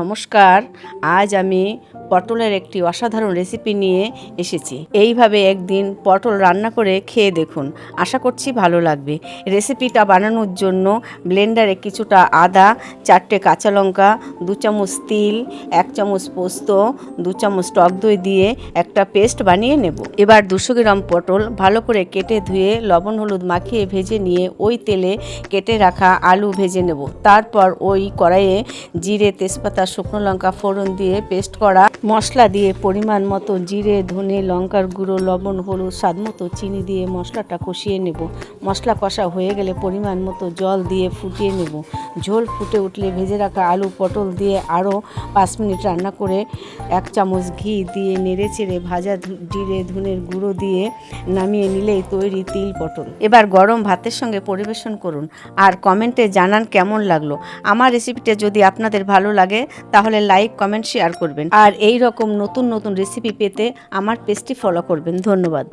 নমস্কার, আজ আমি পটলের একটি অসাধারণ রেসিপি নিয়ে এসেছি। এইভাবে একদিন পটল রান্না করে খেয়ে দেখুন, আশা করছি ভালো লাগবে। রেসিপিটা বানানোর জন্য ব্লেন্ডারে কিছুটা আদা, চারটে কাঁচা লঙ্কা, দু চামচ তিল, এক চামচ পোস্ত, দু চামচ টক দই দিয়ে একটা পেস্ট বানিয়ে নেব। এবার দুশো গ্রাম পটল ভালো করে কেটে ধুয়ে লবণ হলুদ মাখিয়ে ভেজে নিয়ে ওই তেলে কেটে রাখা আলু ভেজে নেব। তারপর ওই কড়াইয়ে জিরে তেজপাতা শুকনো লঙ্কা ফোড়ন দিয়ে পেস্ট করা। মশলা দিয়ে পরিমাণ মতো জিরে, ধনে, লঙ্কার গুঁড়ো, লবণ, হলুদ, স্বাদ মতো চিনি দিয়ে মশলাটা কষিয়ে নেব। মশলা কষা হয়ে গেলে পরিমাণ মতো জল দিয়ে ফুটিয়ে নেব। ঝোল ফুটে উঠলে ভেজে রাখা আলু পটল দিয়ে আরও পাঁচ মিনিট রান্না করে এক চামচ ঘি দিয়ে নেড়ে চেড়ে ভাজা জিরে, ধনের গুঁড়ো দিয়ে নামিয়ে নিলেই তৈরি তিল পটল। এবার গরম ভাতের সঙ্গে পরিবেশন করুন আর কমেন্টে জানান কেমন লাগল। আমার রেসিপিটা যদি আপনাদের ভালো লাগে তাহলে লাইক, কমেন্ট, শেয়ার করবেন। আর এই রকম নতুন নতুন রেসিপি পেতে আমার পেজটি ফলো করবেন। ধন্যবাদ।